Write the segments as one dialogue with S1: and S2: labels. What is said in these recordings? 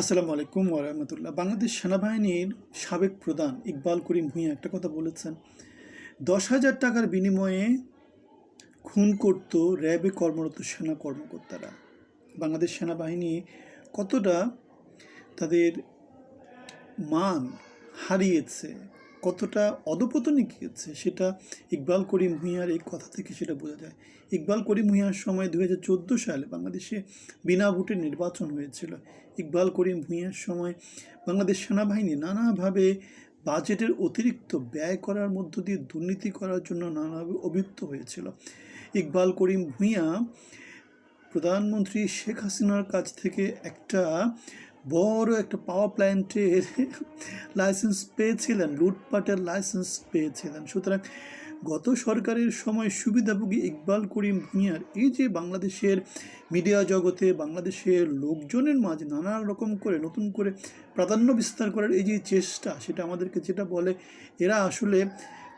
S1: আসসালামু আলাইকুম ওরহামতুল্লাহ বাংলাদেশ সেনাবাহিনীর সাবেক প্রধান ইকবাল করিম ভূঁইয়া একটা কথা বলেছেন। দশ হাজার টাকার বিনিময়ে খুন করত র্যাবে কর্মরত সেনা কর্মকর্তারা। বাংলাদেশ সেনাবাহিনী কতটা তাদের মান হারিয়েছে কতটা অধপতনে গিয়েছে সেটা ইকবাল করিম ভূঁইয়ার এই কথা থেকে সেটা বোঝা যায়। ইকবাল করিম ভূঁইয়ার সময় দু হাজার চোদ্দ সালে বাংলাদেশে বিনা ভোটে নির্বাচন হয়েছিল। ইকবাল করিম ভূঁইয়ার সময় বাংলাদেশ সেনাবাহিনী নানাভাবে বাজেটের অতিরিক্ত ব্যয় করার মধ্য দিয়ে দুর্নীতি করার জন্য নানাভাবে অভিযুক্ত হয়েছিল। ইকবাল করিম ভূঁইয়া প্রধানমন্ত্রী শেখ হাসিনার কাছ থেকে একটা বড় একটা পাওয়ার প্ল্যান্টের লাইসেন্স পেয়েছিলেন, লুটপাটের লাইসেন্স পেয়েছিলেন। সুতরাং গত সরকারের সময় সুবিধাভোগী ইকবাল করিম ভূঁইয়ার এই যে বাংলাদেশের মিডিয়া জগতে, বাংলাদেশের লোকজনের মাঝে নানা রকম করে নতুন করে প্রাধান্য বিস্তার করার এই যে চেষ্টা, সেটা আমাদেরকে যেটা বলে, এরা আসলে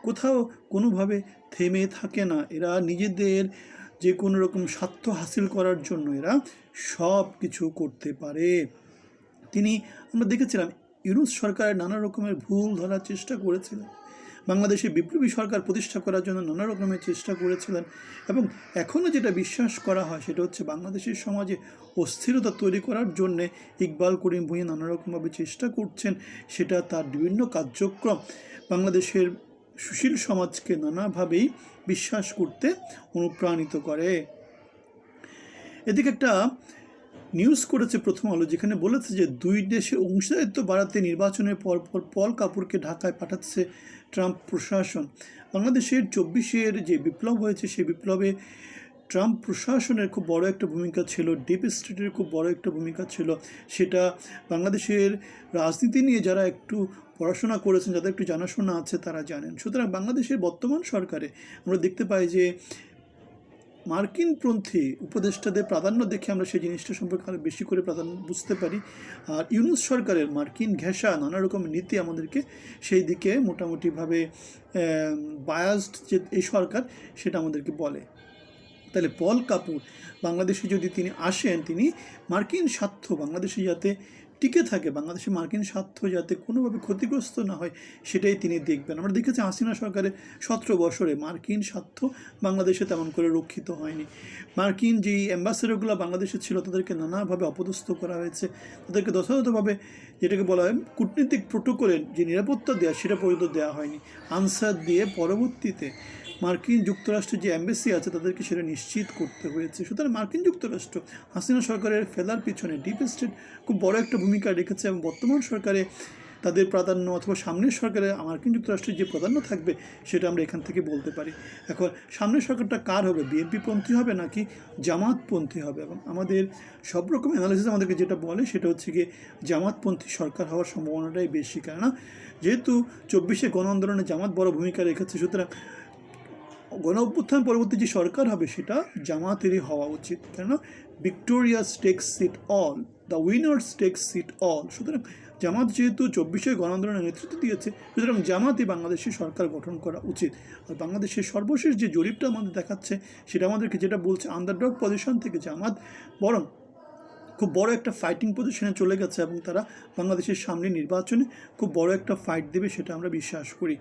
S1: কোথাও কোনোভাবে থেমে থাকে না। এরা নিজেদের যে কোনো রকম স্বার্থ হাসিল করার জন্য এরা সব কিছু করতে পারে। তিনি, আমরা দেখেছিলাম, ইউনুস সরকারের নানা রকমের ভুল ধরার চেষ্টা করেছিলেন। বাংলাদেশে বিপ্লবী সরকার প্রতিষ্ঠা করার জন্য নানা রকমের চেষ্টা করেছিলেন এবং এখনও যেটা বিশ্বাস করা হয় সেটা হচ্ছে বাংলাদেশের সমাজে অস্থিরতা তৈরি করার জন্যে ইকবাল করিম ভূঁইয়া নানা রকমভাবে চেষ্টা করছেন। সেটা তার বিভিন্ন কার্যক্রম। বাংলাদেশের সুশীল সমাজকে নানাভাবেই বিশ্বাস করতে অনুপ্রাণিত করে। এদিকে একটা নিউজ করেছে প্রথম আলো, যেখানে বলেছে যে দুই দেশে অংশীদারিত্ব বাড়াতে নির্বাচনের পর পর পল কাপুরকে ঢাকায় পাঠাচ্ছে ট্রাম্প প্রশাসন। বাংলাদেশের চব্বিশের যে বিপ্লব হয়েছে, সেই বিপ্লবে ট্রাম্প প্রশাসনের খুব বড় একটা ভূমিকা ছিল ডিপ স্টেটের খুব বড় একটা ভূমিকা ছিল। সেটা বাংলাদেশের রাজনীতি নিয়ে যারা একটু পড়াশোনা করেছেন, যাদের একটু জানাশোনা আছে, তারা জানেন। সুতরাং বাংলাদেশের বর্তমান সরকারে আমরা দেখতে পাই যে মার্কিনপন্থী উপদেষ্টাদের প্রাধান্য দেখে আমরা সেই জিনিসটা সম্পর্কে আরও বেশি করে প্রাধান্য বুঝতে পারি। আর ইউনুস সরকারের মার্কিন ঘেঁষা নানা রকম নীতি আমাদেরকে সেই দিকে মোটামুটিভাবে বায়াসড যে এই সরকার, সেটা আমাদেরকে বলে। তাহলে পল কাপুর। বাংলাদেশে যদি তিনি আসেন তিনি মার্কিন স্বার্থ বাংলাদেশে যাতে টিকে থাকে বাংলাদেশের মার্কিন স্বার্থ যাতে কোনোভাবে ক্ষতিগ্রস্ত না হয়, সেটাই তিনি দেখবেন। আমরা দেখেছি হাসিনা সরকারের সতেরো বছরে মার্কিন স্বার্থ বাংলাদেশে তেমন করে রক্ষিত হয়নি। মার্কিন যেই অ্যাম্বাসেডারগুলো বাংলাদেশে ছিল, তাদেরকে নানাভাবে অপদস্থ করা হয়েছে। তাদেরকে যথাযথভাবে যেটাকে বলা হয় কূটনীতিক প্রোটোকলের যে নিরাপত্তা দেওয়া সেটা পর্যন্ত দেওয়া হয়নি। আনসার দিয়ে পরবর্তীতে মার্কিন যুক্তরাষ্ট্রের যে অ্যাম্বাসি আছে, তাদেরকে সেটা নিশ্চিত করতে হয়েছে। সুতরাং মার্কিন যুক্তরাষ্ট্র হাসিনা সরকারের ফেলার পিছনে, ডিপ স্টেট খুব বড় একটা ভূমিকা রেখেছে এবং বর্তমান সরকারে তাদের প্রাধান্য অথবা সামনের সরকারে মার্কিন যুক্তরাষ্ট্রের যে প্রাধান্য থাকবে সেটা আমরা এখান থেকে বলতে পারি। এখন সামনের সরকারটা কার হবে? বিএনপি পন্থী হবে নাকি জামাতপন্থী হবে? এবং আমাদের সব রকম অ্যানালিসিস আমাদেরকে যেটা বলে সেটা হচ্ছে গিয়ে জামাতপন্থী সরকার হওয়ার সম্ভাবনাটাই বেশি। কেননা যেহেতু চব্বিশে গণ আন্দোলনে জামাত বড় ভূমিকা রেখেছে, সুতরাং গণ অভ্যুত্থান পরবর্তী যে সরকার হবে সেটা জামাতেরই হওয়া উচিত। কেননা victorious takes seat all, the winners takes seat all. সুতরাং জামাত যেহেতু চব্বিশে গণ আন্দোলনের নেতৃত্ব দিয়েছে, সুতরাং জামাতই বাংলাদেশে সরকার গঠন করা উচিত। আর বাংলাদেশের সর্বশেষ যে জরিপটা আমাদের দেখাচ্ছে, সেটা আমাদেরকে যেটা বলছে আন্ডারডগ পজিশন থেকে জামাত, বরং খুব বড় একটা ফাইটিং পজিশনে চলে গেছে এবং তারা বাংলাদেশের সামনে নির্বাচনে খুব বড় একটা ফাইট দেবে সেটা আমরা বিশ্বাস করি।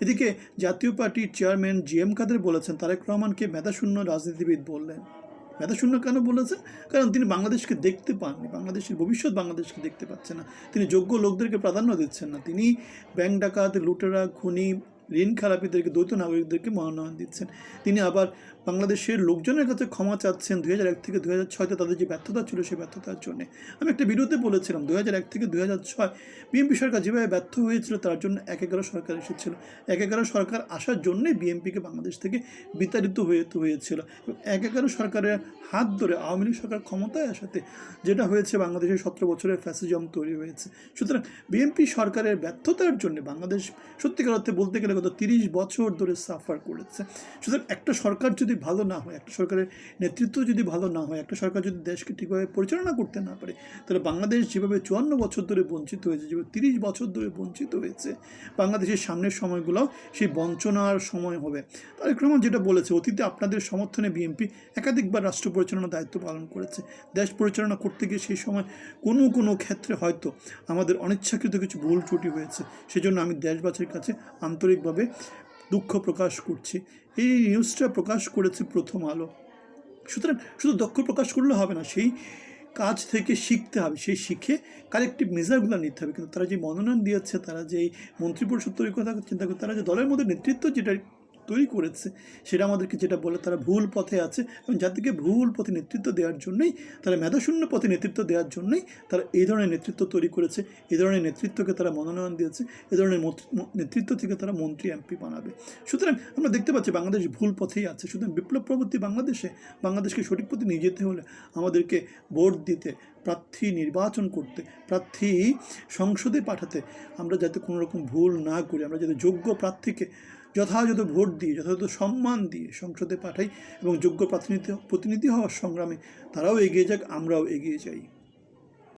S1: এদিকে জাতীয় পার্টির চেয়ারম্যান জি এম কাদের বলেছেন, তারেক রহমানকে মেধাশূন্য রাজনীতিবিদ বললেন। মেধাশূন্য কেন বলেছেন? কারণ তিনি বাংলাদেশকে দেখতে পাননি। বাংলাদেশের ভবিষ্যৎ বাংলাদেশকে দেখতে পাচ্ছে না। তিনি যোগ্য লোকদেরকে প্রাধান্য দিচ্ছেন না। তিনি ব্যাংক ডাকাত, লুটেরা, খুনি ঋণ খারাপিদেরকে দ্বৈত নাগরিকদেরকে মনোনয়ন দিচ্ছেন। তিনি আবার বাংলাদেশের লোকজনের কাছে ক্ষমা চাচ্ছেন। দুই হাজার এক থেকে দুই হাজার ছয়তে তাদের যে ব্যর্থতা ছিল সেই ব্যর্থতার জন্য। আমি একটা বিরোধে বলেছিলাম, দুই হাজার এক থেকে দুই হাজার ছয় বিএনপি সরকার যেভাবে ব্যর্থ হয়েছিল, তার জন্য এক এগারো সরকার এসেছিল। এক এগারো সরকার আসার জন্যই বিএনপিকে বাংলাদেশ থেকে বিতাড়িত হয়ে হয়েছিল। এক এগারো সরকারের হাত ধরে আওয়ামী লীগ সরকার ক্ষমতায় আসাতে যেটা হয়েছে বাংলাদেশের সতেরো বছরের ফ্যাসিজম তৈরি হয়েছে। সুতরাং বিএনপি সরকারের ব্যর্থতার জন্য বাংলাদেশ সত্যিকার অর্থে বলতে গেলে গত তিরিশ বছর ধরে সাফার করেছে। সুতরাং একটা সরকার যদি ভালো না হয়, একটা সরকারের নেতৃত্ব যদি ভালো না হয়, একটা সরকার যদি দেশকে ঠিকভাবে পরিচালনা করতে না পারে, তাহলে বাংলাদেশ যেভাবে চুয়ান্ন বছর ধরে বঞ্চিত হয়েছে, যেভাবে তিরিশ বছর ধরে বঞ্চিত হয়েছে, বাংলাদেশের সামনের সময়গুলোও সেই বঞ্চনার সময় হবে। তারেক রহমান যেটা বলেছে, অতীতে আপনাদের সমর্থনে বিএনপি একাধিকবার রাষ্ট্র পরিচালনার দায়িত্ব পালন করেছে। দেশ পরিচালনা করতে গিয়ে সেই সময় কোনো কোনো ক্ষেত্রে হয়তো আমাদের অনিচ্ছাকৃত কিছু ভুল ত্রুটি হয়েছে। সেজন্য আমি দেশবাসীর কাছে আন্তরিকভাবে দুঃখ প্রকাশ করছে। এই নিউজটা প্রকাশ করেছে প্রথম আলো। সুতরাং শুধু দক্ষ প্রকাশ করলে হবে না, সেই কাজ থেকে শিখতে হবে। সেই শিখে কালেকটিভ মেজারগুলো নিতে হবে। কিন্তু তারা যে মনোনয়ন দিয়েছে, তারা যে মন্ত্রী মন্ত্রিপরিষদ তৈরি কথা চিন্তা করে তারা যে দলের মধ্যে নেতৃত্ব যেটা তৈরি করেছে, সেটা আমাদেরকে যেটা বলে তারা ভুল পথে আছে এবং জাতিকে ভুল পথে নেতৃত্ব দেওয়ার জন্যই, তারা মেধাশূন্য পথে নেতৃত্ব দেওয়ার জন্যই তারা এই ধরনের নেতৃত্ব তৈরি করেছে, এই ধরনের নেতৃত্বকে তারা মনোনয়ন দিয়েছে, এ ধরনের নেতৃত্ব থেকে তারা মন্ত্রী, এমপি বানাবে। সুতরাং আমরা দেখতে পাচ্ছি বাংলাদেশ ভুল পথেই আছে, সুতরাং বিপ্লব প্রবর্তী বাংলাদেশে, বাংলাদেশকে সঠিক পথে নিয়ে যেতে হলে আমাদেরকে ভোট দিতে প্রার্থী নির্বাচন করতে, প্রার্থী সংসদে পাঠাতে আমরা যাতে কোনো রকম ভুল না করি, আমরা যাতে যোগ্য প্রার্থীকে যথাযথ ভোট দিয়ে, যথাযথ সম্মান দিয়ে সংসদে পাঠাই এবং যোগ্য প্রতিনিধি প্রতিনিধি হওয়ার সংগ্রামে তারাও এগিয়ে যাক, আমরাও এগিয়ে যাই।